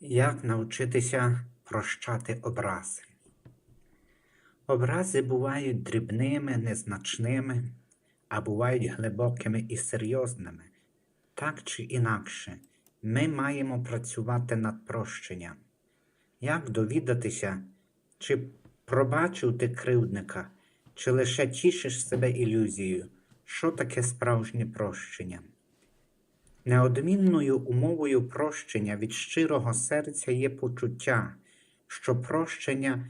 Як навчитися прощати образи? Образи бувають дрібними, незначними, а бувають глибокими і серйозними. Так чи інакше, ми маємо працювати над прощенням. Як довідатися, чи пробачив ти кривдника, чи лише тішиш себе ілюзією, що таке справжнє прощення? Неодмінною умовою прощення від щирого серця є почуття, що прощення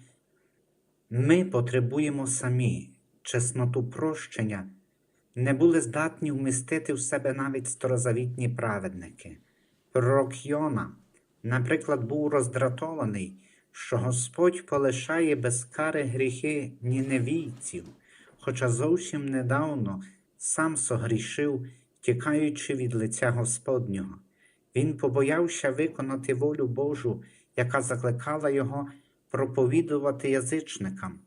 ми потребуємо самі, чесноту прощення не були здатні вмістити в себе навіть старозавітні праведники. Пророк Йона, наприклад, був роздратований, що Господь полишає без кари гріхи ніневійців, хоча зовсім недавно сам согрішив, тікаючи від лиця Господнього. Він побоявся виконати волю Божу, яка закликала його проповідувати язичникам.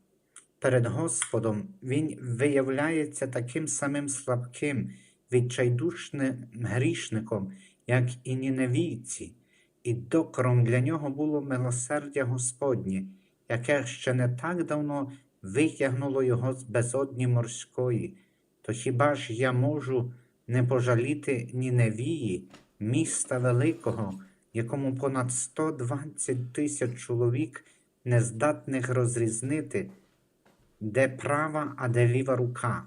Перед Господом він виявляється таким самим слабким, відчайдушним грішником, як і ніневійці, і докором для нього було милосердя Господнє, яке ще не так давно витягнуло його з безодні морської. То хіба ж я можу не пожаліти Ніневії, міста великого, якому понад 120 тисяч чоловік нездатних розрізнити, де права, а де ліва рука.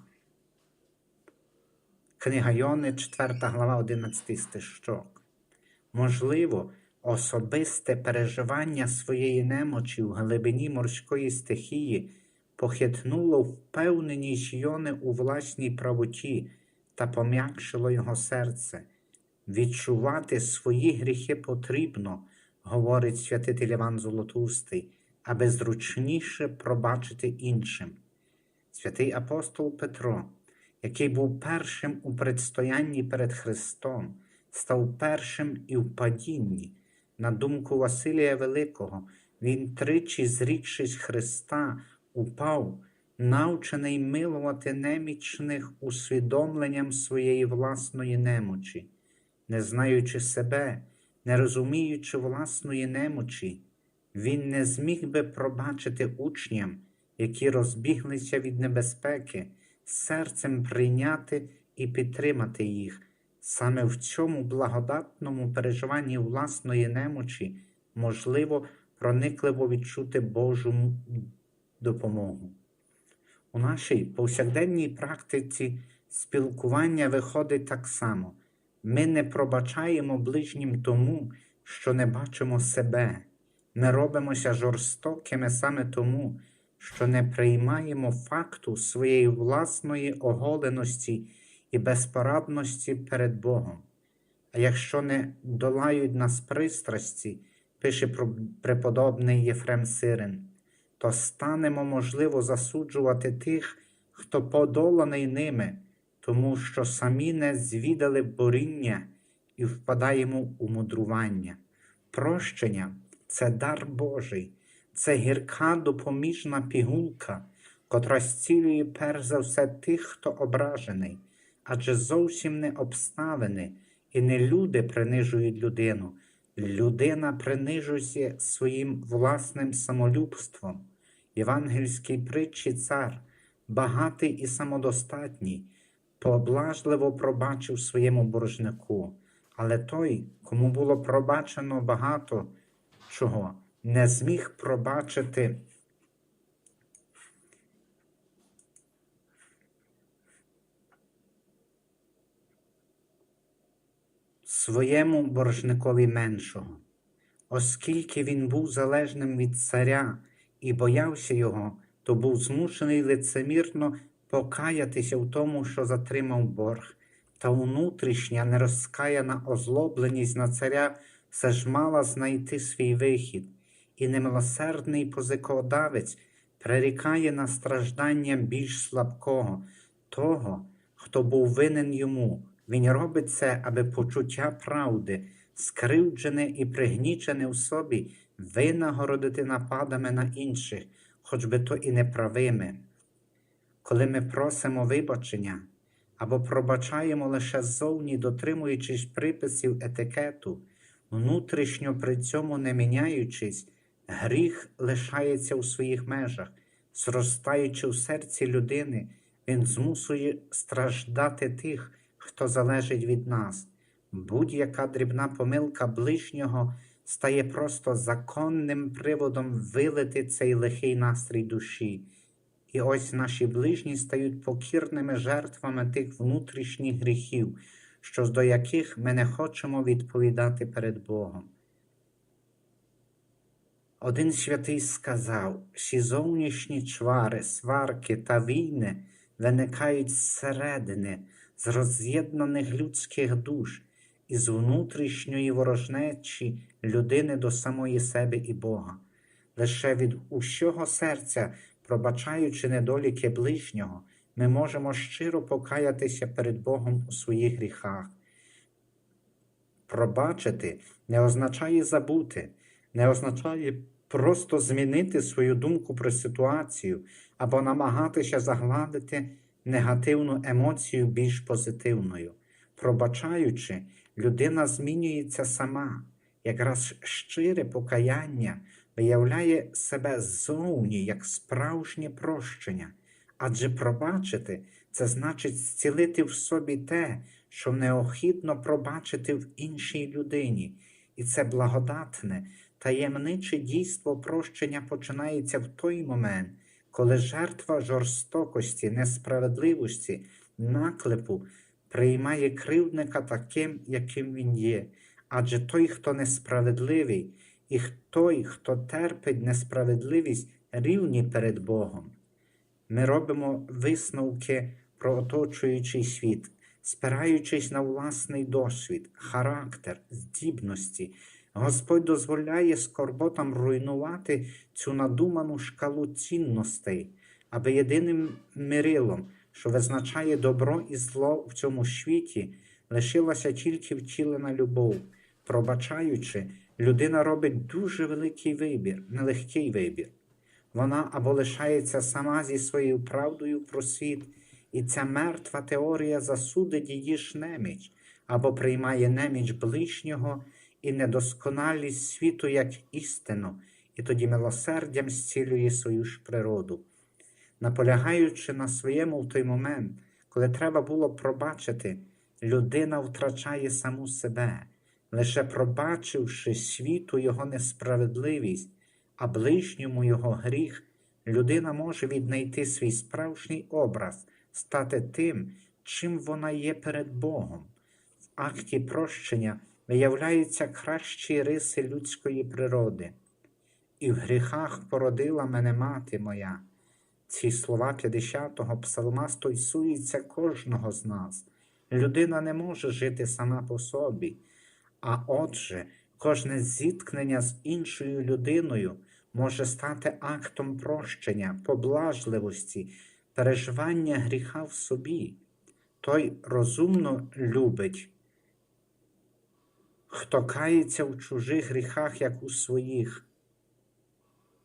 Книга Йони, 4 глава, 11 стишок. Можливо, особисте переживання своєї немочі в глибині морської стихії похитнуло впевненість Йони у власній правоті та пом'якшило його серце. Відчувати свої гріхи потрібно, говорить святитель Іван Золотустий, аби зручніше пробачити іншим. Святий апостол Петро, який був першим у предстоянні перед Христом, став першим і в падінні. На думку Василія Великого, він тричі, зрікшись Христа, упав, навчений милувати немічних усвідомленням своєї власної немочі, не знаючи себе, не розуміючи власної немочі, він не зміг би пробачити учням, які розбіглися від небезпеки, серцем прийняти і підтримати їх. Саме в цьому благодатному переживанні власної немочі можливо проникливо відчути Божу допомогу. У нашій повсякденній практиці спілкування виходить так само. Ми не пробачаємо ближнім тому, що не бачимо себе. Ми робимося жорстокими саме тому, що не приймаємо факту своєї власної оголеності і безпорадності перед Богом. А якщо не долають нас пристрасті, пише преподобний Єфрем Сирин, то станемо, можливо, засуджувати тих, хто подоланий ними, тому що самі не звідали боріння і впадаємо у мудрування. Прощення це дар Божий, це гірка допоміжна пігулка, котра зцілює перш за все тих, хто ображений, адже зовсім не обставини і не люди принижують людину. Людина принижує своїм власним самолюбством. Євангельський притчі цар, багатий і самодостатній, поблажливо пробачив своєму боржнику, але той, кому було пробачено багато чого, не зміг пробачити. Своєму боржникові меншого, оскільки він був залежним від царя і боявся його, то був змушений лицемірно покаятися в тому, що затримав борг, та внутрішня нерозкаяна озлобленість на царя все ж мала знайти свій вихід, і немилосердний позикодавець прирікає на страждання більш слабкого, того, хто був винен йому. Він робить це, аби почуття правди, скривджене і пригнічене в собі, винагородити нападами на інших, хоч би то і неправими. Коли ми просимо вибачення або пробачаємо лише ззовні, дотримуючись приписів етикету, внутрішньо при цьому не міняючись, гріх лишається у своїх межах, зростаючи у серці людини, він змусує страждати тих, хто залежить від нас. Будь-яка дрібна помилка ближнього стає просто законним приводом вилити цей лихий настрій душі. І ось наші ближні стають покірними жертвами тих внутрішніх гріхів, що до яких ми не хочемо відповідати перед Богом. Один святий сказав, всі зовнішні чвари, сварки та війни виникають зсередини, з роз'єднаних людських душ, із внутрішньої ворожнечі людини до самої себе і Бога. Лише від усього серця, пробачаючи недоліки ближнього, ми можемо щиро покаятися перед Богом у своїх гріхах. Пробачити не означає забути, не означає просто змінити свою думку про ситуацію або намагатися загладити негативну емоцію більш позитивною. Пробачаючи, людина змінюється сама. Якраз щире покаяння виявляє себе ззовні як справжнє прощення, адже пробачити це значить зцілити в собі те, що необхідно пробачити в іншій людині, і це благодатне, таємниче дійство прощення починається в той момент, коли жертва жорстокості, несправедливості, наклепу приймає кривдника таким, яким він є. Адже той, хто несправедливий, і той, хто терпить несправедливість, рівні перед Богом. Ми робимо висновки про оточуючий світ, спираючись на власний досвід, характер, здібності. Господь дозволяє скорботам руйнувати цю надуману шкалу цінностей, аби єдиним мирилом, що визначає добро і зло в цьому світі, лишилася тільки втілена любов. Пробачаючи, людина робить дуже великий вибір, нелегкий вибір. Вона або лишається сама зі своєю правдою про світ, і ця мертва теорія засудить її ж неміч, або приймає неміч ближнього і недосконалість світу як істину, і тоді милосердям зцілює свою ж природу. Наполягаючи на своєму в той момент, коли треба було пробачити, людина втрачає саму себе, лише пробачивши світу його несправедливість, а ближньому його гріх, людина може віднайти свій справжній образ, стати тим, чим вона є перед Богом. В акті прощення виявляються кращі риси людської природи. І в гріхах породила мене мати моя. Ці слова 50-го псалма стосуються кожного з нас. Людина не може жити сама по собі, а отже, кожне зіткнення з іншою людиною може стати актом прощення, поблажливості, переживання гріха в собі. Той розумно любить, хто кається в чужих гріхах, як у своїх.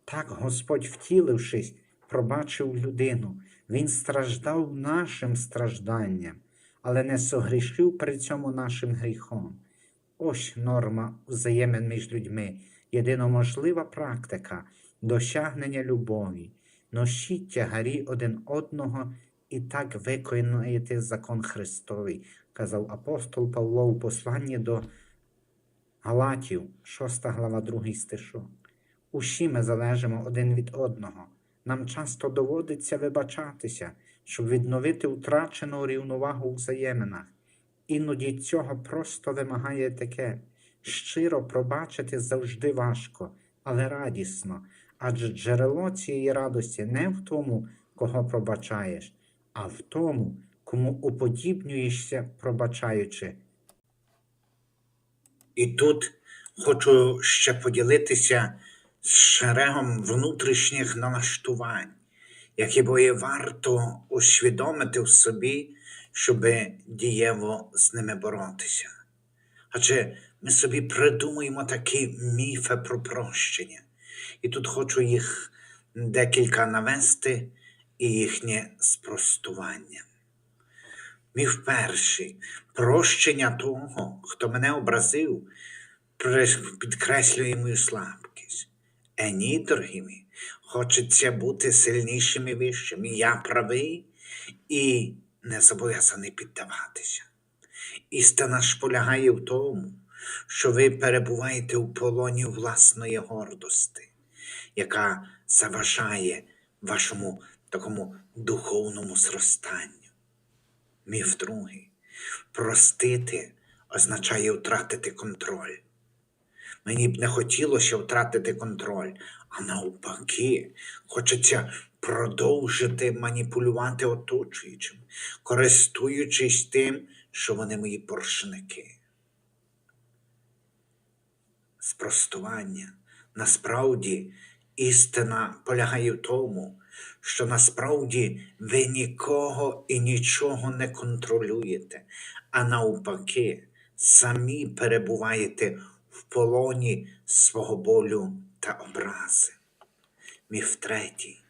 Так Господь, втілившись, пробачив людину. Він страждав нашим стражданням, але не согрішив при цьому нашим гріхом. Ось норма взаємин між людьми, єдиноможлива практика досягнення любові, носіть тягарі один одного і так виконуєте закон Христовий, казав апостол Павло у посланні до Галатів, 6 глава, 2 стишок. Усі ми залежимо один від одного. Нам часто доводиться вибачатися, щоб відновити втрачену рівновагу у взаєминах. Іноді цього просто вимагає таке. Щиро пробачити завжди важко, але радісно, адже джерело цієї радості не в тому, кого пробачаєш, а в тому, кому уподібнюєшся, пробачаючи. І тут хочу ще поділитися з шерегом внутрішніх налаштувань, які бої варто усвідомити в собі, щоб дієво з ними боротися. Адже ми собі придумуємо такі міфи про прощення. І тут хочу їх декілька навести і їхнє спростування. Міф перший прощення того, хто мене образив, підкреслює мою слабкість. Ні, дорогі мої, хочеться бути сильнішим і вищим. Я правий і не зобов'язаний піддаватися. Істина ж полягає в тому, що ви перебуваєте у полоні власної гордості, яка заважає вашому такому духовному зростанню. Міф другий. Простити означає втратити контроль. Мені б не хотілося втратити контроль, а навпаки, хочеться продовжити маніпулювати оточуючим, користуючись тим, що вони мої поршники. Спростування. Насправді істина полягає в тому, що насправді ви нікого і нічого не контролюєте, а навпаки, самі перебуваєте полоні свого болю та образи. Міф третій.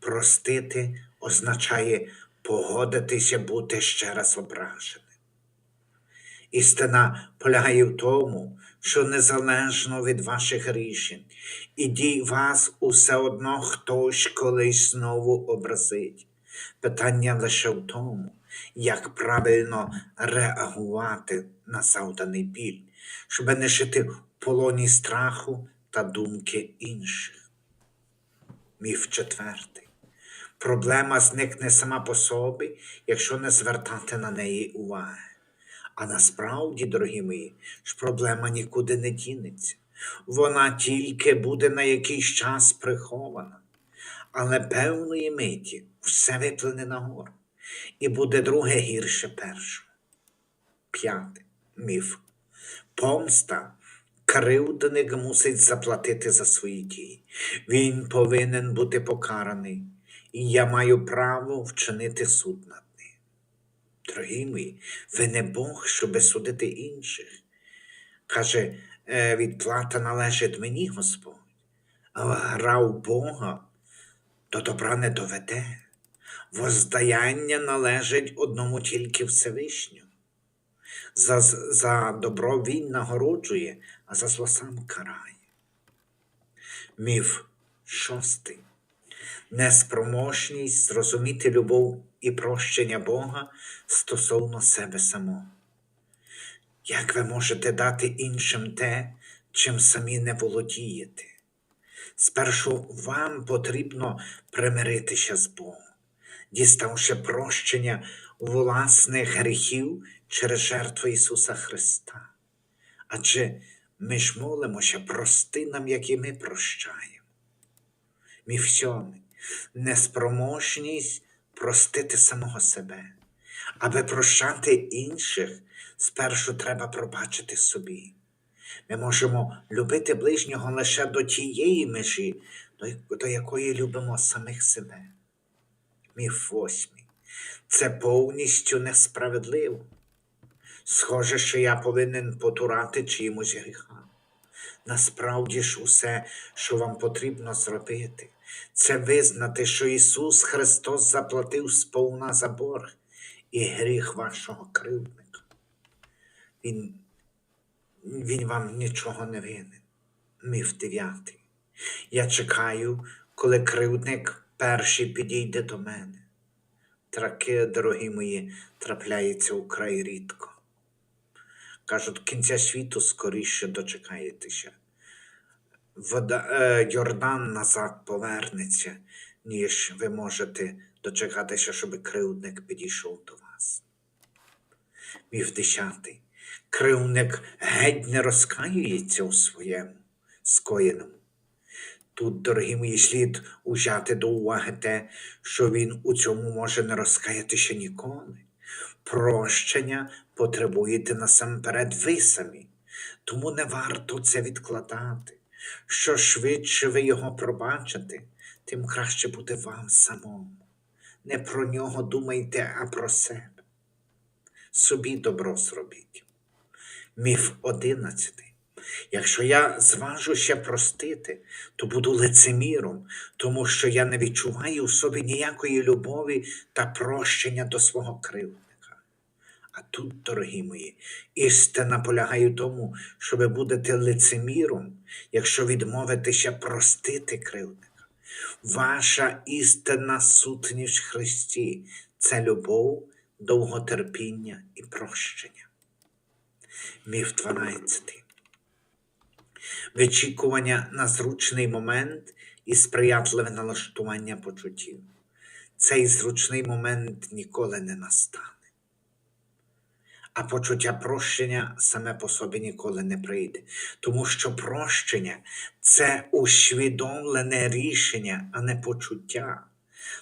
Простити означає погодитися бути ще раз ображеним. Істина полягає в тому, що незалежно від ваших рішень і дій вас усе одно хтось колись знову образить. Питання лише в тому, як правильно реагувати на завданий біль, щоб не жити в полоні страху та думки інших. Міф четвертий. Проблема зникне сама по собі, якщо не звертати на неї уваги. А насправді, дорогі мої, ж проблема нікуди не дінеться. Вона тільки буде на якийсь час прихована. Але певної миті все виплине нагору, і буде друге гірше першого. П'яте міф. Помста. Кривдник мусить заплатити за свої дії. Він повинен бути покараний, і я маю право вчинити суд над ним. Дорогі мої, ви не Бог, щоби судити інших. Каже, «Е, відплата належить мені, Господь. А гра в Бога до добра не доведе. Воздаяння належить одному тільки Всевишньому. За, за добро він нагороджує, а за зло сам карає. Міф шостий. Неспроможність зрозуміти любов і прощення Бога стосовно себе самого. Як ви можете дати іншим те, чим самі не володієте? Спершу вам потрібно примиритися з Богом, діставши прощення власних гріхів через жертву Ісуса Христа. Адже ми ж молимося, прости нам, як і ми прощаємо. Міф сьомий. Неспроможність простити самого себе. Аби прощати інших, спершу треба пробачити собі. Ми можемо любити ближнього лише до тієї межі, до якої любимо самих себе. Міф восьмий. Це повністю несправедливо. Схоже, що я повинен потурати чиїмось гріха. Насправді ж усе, що вам потрібно зробити, це визнати, що Ісус Христос заплатив сповна за борг і гріх вашого кривдника. Він, він вам нічого не винен. Міф дев'ятий. Я чекаю, коли кривдник перший підійде до мене. Таке, дорогі мої, трапляється украй рідко. Кажуть, кінця світу скоріше дочекаєтеся. Вода, е, Йордан назад повернеться, ніж ви можете дочекатися, щоб кривдник підійшов до вас. Міф десятий. Кривник геть не розкаюється у своєму скоєному. Тут, дорогі мої, слід узяти до уваги те, що він у цьому може не розкаятися ніколи. Прощення потребуєте насамперед ви самі, тому не варто це відкладати. Що швидше ви його пробачите, тим краще буде вам самому. Не про нього думайте, а про себе. Собі добро зробіть. Міф одинадцятий. Якщо я зважуся простити, то буду лицеміром, тому що я не відчуваю у собі ніякої любові та прощення до свого кривдника. А тут, дорогі мої, істина полягає в тому, щоб будете лицеміром, якщо відмовитеся простити кривдника. Ваша істинна сутність Христі це любов, довготерпіння і прощення. Міф 12. Вичікування на зручний момент і сприятливе налаштування почуттів. Цей зручний момент ніколи не настане. А почуття прощення саме по собі ніколи не прийде, тому що прощення це усвідомлене рішення, а не почуття.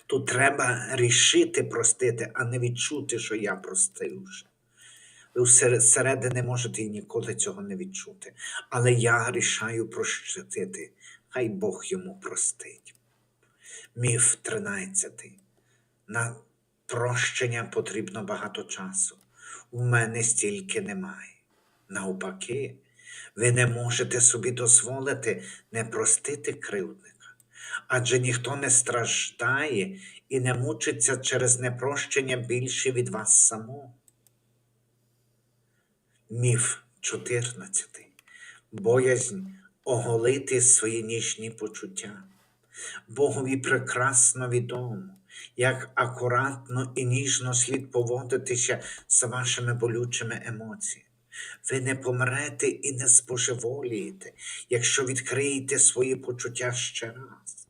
Тут треба рішити простити, а не відчути, що я простив вже. Ви всер- зсередини можете і ніколи цього не відчути. Але я рішаю прощити. Хай Бог йому простить. Міф 13. На прощення потрібно багато часу. У мене стільки немає. Навпаки, ви не можете собі дозволити не простити кривдника. Адже ніхто не страждає і не мучиться через непрощення більше від вас самого. Міф 14. Боязнь оголити свої ніжні почуття. Богові прекрасно відомо, як акуратно і ніжно слід поводитися з вашими болючими емоціями. Ви не помрете і не споживолієте, якщо відкриєте свої почуття ще раз.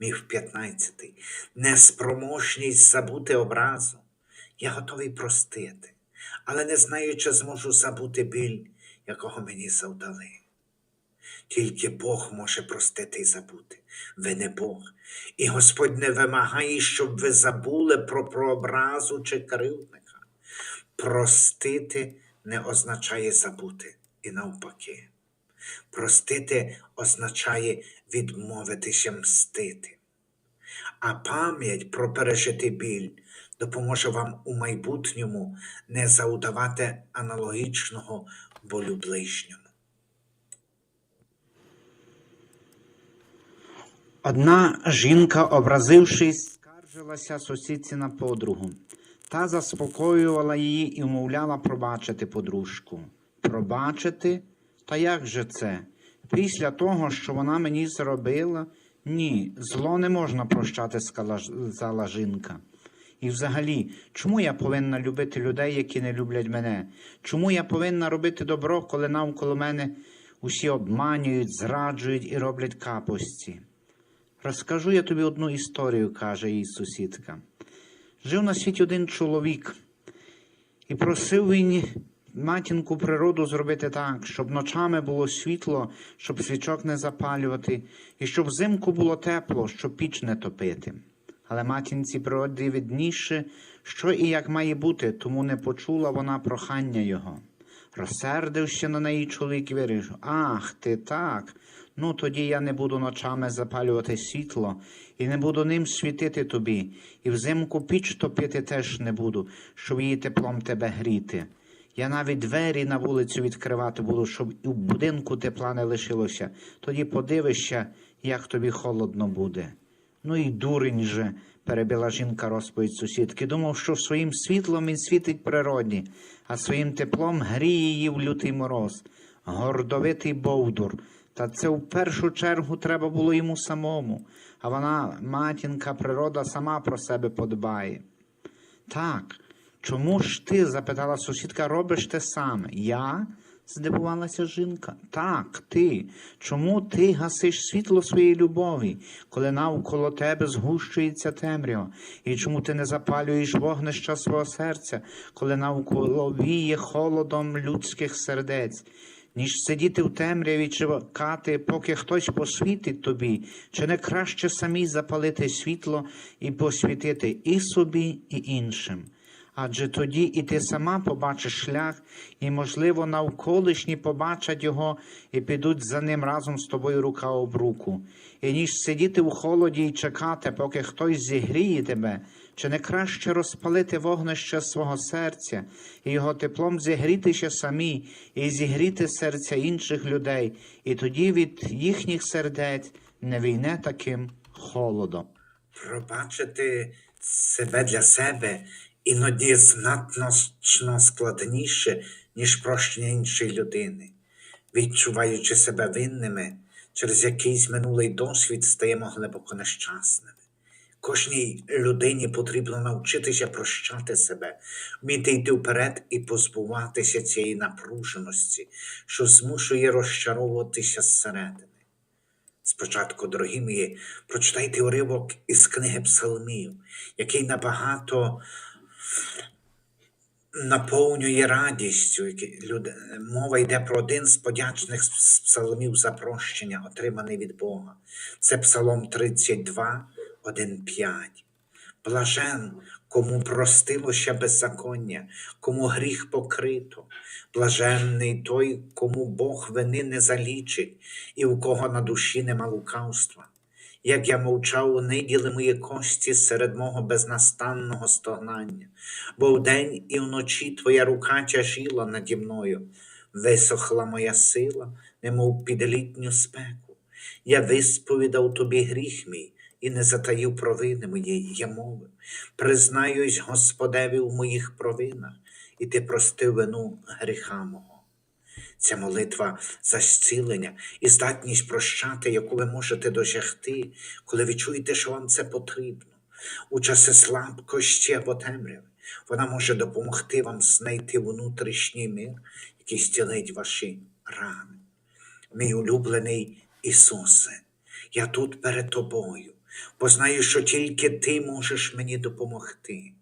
Міф 15. Неспроможність забути образу. Я готовий простити, але не знаю, чи зможу забути біль, якого мені завдали. Тільки Бог може простити і забути. Ви не Бог. І Господь не вимагає, щоб ви забули про прообразу чи кривдника. Простити не означає забути, і навпаки. Простити означає відмовитися мстити. А пам'ять про пережитий біль допоможе вам у майбутньому не завдавати аналогічного болю ближньому. Одна жінка, образившись, скаржилася сусідці на подругу. Та заспокоювала її і умовляла пробачити подружку. Пробачити? Та як же це? Після того, що вона мені зробила? Ні, зло не можна прощати, сказала жінка. І взагалі, чому я повинна любити людей, які не люблять мене? Чому я повинна робити добро, коли навколо мене усі обманюють, зраджують і роблять капості? Розкажу я тобі одну історію, каже їй сусідка. Жив на світі один чоловік, і просив він матінку природу зробити так, щоб ночами було світло, щоб свічок не запалювати, і щоб взимку було тепло, щоб піч не топити. Але матінці природі видніше, що і як має бути, тому не почула вона прохання його. Розсердився на неї чоловік і вирішив, ах, ти так. Ну, тоді я не буду ночами запалювати світло і не буду ним світити тобі, і взимку піч топити теж не буду, щоб її теплом тебе гріти. Я навіть двері на вулицю відкривати буду, щоб і в будинку тепла не лишилося. Тоді подивишся, як тобі холодно буде. Ну і дурень же, перебила жінка розповідь сусідки. Думав, що своїм світлом він світить природі, а своїм теплом гріє її в лютий мороз. Гордовитий бовдур. Та це в першу чергу треба було йому самому, а вона, матінка, природа, сама про себе подбає. Так, чому ж ти, запитала сусідка, робиш те саме? Я? здивувалася жінка. Так, ти. Чому ти гасиш світло своєї любові, коли навколо тебе згущується темрява? І чому ти не запалюєш вогнища свого серця, коли навколо віє холодом людських сердець? Ніж сидіти в темряві, чекати, поки хтось посвітить тобі, чи не краще самі запалити світло і посвітити і собі, і іншим. Адже тоді і ти сама побачиш шлях, і, можливо, навколишні побачать його і підуть за ним разом з тобою рука об руку. І ніж сидіти у холоді і чекати, поки хтось зігріє тебе, чи не краще розпалити вогнище свого серця і його теплом зігрітися самі, і зігріти серця інших людей, і тоді від їхніх сердець не війне таким холодом. Пробачити себе для себе іноді значно складніше, ніж прощення іншої людини. Відчуваючи себе винними, через якийсь минулий досвід стаємо глибоко нещасними. Кожній людині потрібно навчитися прощати себе, вміти йти вперед і позбуватися цієї напруженості, що змушує розчаровуватися зсередини. Спочатку, дорогі мої, прочитайте уривок із книги Псалмів, який набагато наповнює радістю. Мова йде про один з подячних псалмів за прощення, отриманий від Бога. Це Псалом 32, 1, 5. Блажен, кому простилося беззаконня, кому гріх покрито. Блаженний той, кому Бог вини не залічить, і у кого на душі нема лукавства. Як я мовчав, ниділи мої кості серед мого безнастанного стогнання, бо вдень і вночі твоя рука тяжіла наді мною, висохла моя сила, немов під літню спеку. Я висповідав тобі гріх мій і не затаїв провини моєї, я. Признаюсь Господеві в моїх провинах, і ти простив вину гріха мого. Ця молитва за зцілення і здатність прощати, яку ви можете досягти, коли ви чуєте, що вам це потрібно. У часи слабкості або темряви вона може допомогти вам знайти внутрішній мир, який зцілить ваші рани. Мій улюблений Ісусе, я тут перед тобою, бо знаю, що тільки Ти можеш мені допомогти.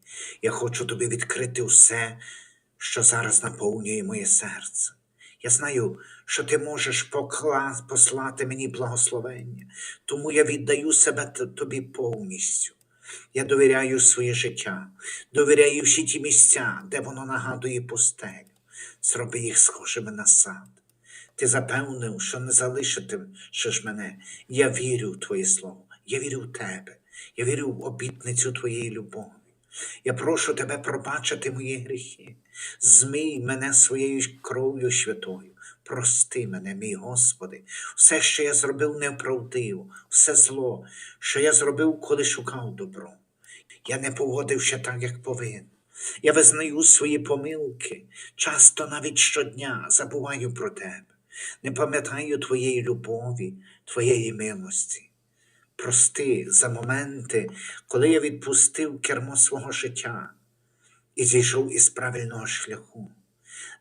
Я хочу тобі відкрити все, що зараз наповнює моє серце. Я знаю, що ти можеш покла... послати мені благословення, тому я віддаю себе тобі повністю. Я довіряю своє життя, довіряю всі ті місця, де воно нагадує пустелю. Зроби їх схожими на сад. Ти запевнив, що не залишитимеш мене. Я вірю в Твоє Слово, я вірю в Тебе, я вірю в обітницю Твоєї любові. Я прошу Тебе пробачити мої гріхи, змий мене своєю кров'ю святою. Прости мене, мій Господи, все, що я зробив неправдиво, все зло, що я зробив, коли шукав добро. Я не поводився так, як повинен. Я визнаю свої помилки, часто навіть щодня забуваю про тебе, не пам'ятаю твоєї любові, твоєї милості. Прости за моменти, коли я відпустив кермо свого життя і зійшов із правильного шляху,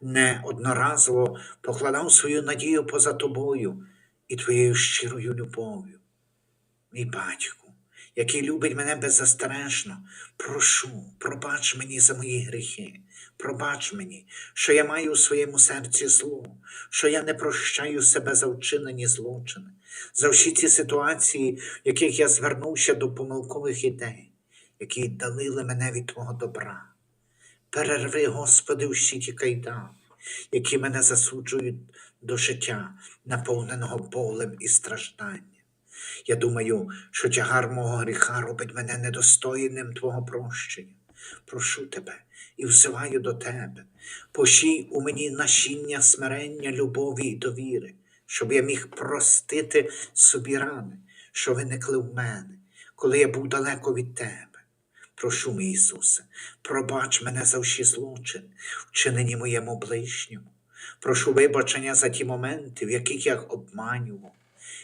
не одноразово покладав свою надію поза тобою і твоєю щирою любов'ю. Мій батьку, який любить мене беззастережно, прошу, пробач мені за мої гріхи, пробач мені, що я маю у своєму серці зло, що я не прощаю себе за вчинені злочини, за всі ті ситуації, в яких я звернувся до помилкових ідей, які далили мене від Твого добра. Перерви, Господи, всі ті кайдани, які мене засуджують до життя, наповненого болем і стражданням. Я думаю, що тягар мого гріха робить мене недостойним Твого прощення. Прошу тебе і взиваю до тебе. Пошій у мені насіння смирення, любові і довіри, щоб я міг простити собі рани, що виникли в мене, коли я був далеко від тебе. Прошу, мій Ісусе, пробач мене за всі злочини, вчинені моєму ближньому. Прошу вибачення за ті моменти, в яких я обманював.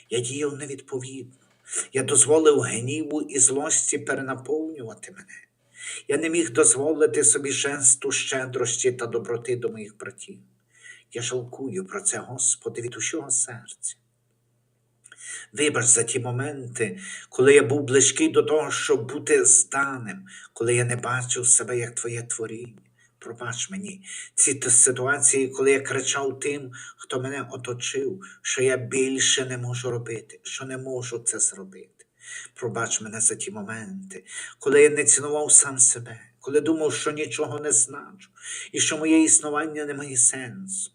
Я діяв невідповідно. Я дозволив гніву і злості перенаповнювати мене. Я не міг дозволити собі жесту щедрості та доброти до моїх братів. Я жалкую про це, Господи, від усього серця. Вибач за ті моменти, коли я був близький до того, щоб бути зданим, коли я не бачив себе як Твоє творіння. Пробач мені ці ситуації, коли я кричав тим, хто мене оточив, що я більше не можу робити, що не можу це зробити. Пробач мене за ті моменти, коли я не цінував сам себе, коли думав, що нічого не значу, і що моє існування не має сенсу.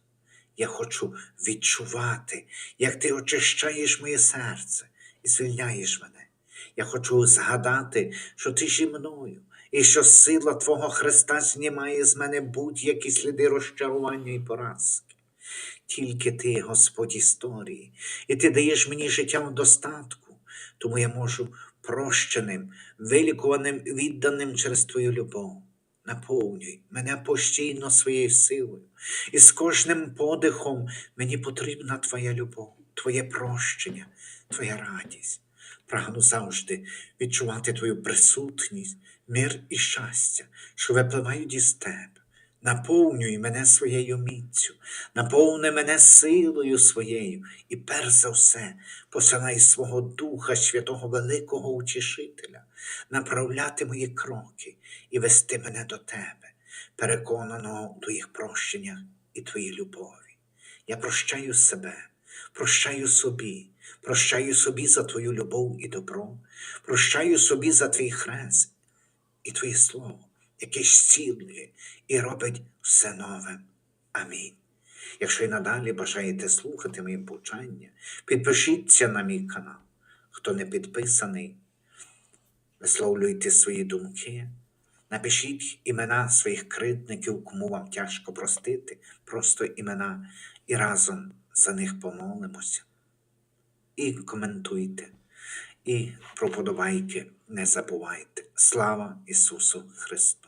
Я хочу відчувати, як ти очищаєш моє серце і звільняєш мене. Я хочу згадати, що ти зі мною, і що сила Твого Христа знімає з мене будь-які сліди розчарування і поразки. Тільки ти, Господь історії, і ти даєш мені життя в достатку, тому я можу прощеним, вилікуваним, відданим через Твою любов. наповнюй мене постійно своєю силою, і з кожним подихом мені потрібна Твоя любов, Твоє прощення, Твоя радість. Прагну завжди відчувати Твою присутність, мир і щастя, що випливають із Тебе. Наповнюй мене своєю міцю, наповни мене силою своєю, і перш за все посилай свого Духа Святого Великого Утішителя, направляти мої кроки і вести мене до Тебе, переконаного у Твоїх прощеннях і Твоїй любові. Я прощаю себе, прощаю собі, прощаю собі за Твою любов і добро, прощаю собі за Твій хрест і Твоє Слово, яке зцілює і робить все нове. Амінь. Якщо і надалі бажаєте слухати мої повчання, підпишіться на мій канал. Хто не підписаний, висловлюйте свої думки, напишіть імена своїх критників, кому вам тяжко простити, просто імена, і разом за них помолимося. І коментуйте, і про подобайки не забувайте. Слава Ісусу Христу!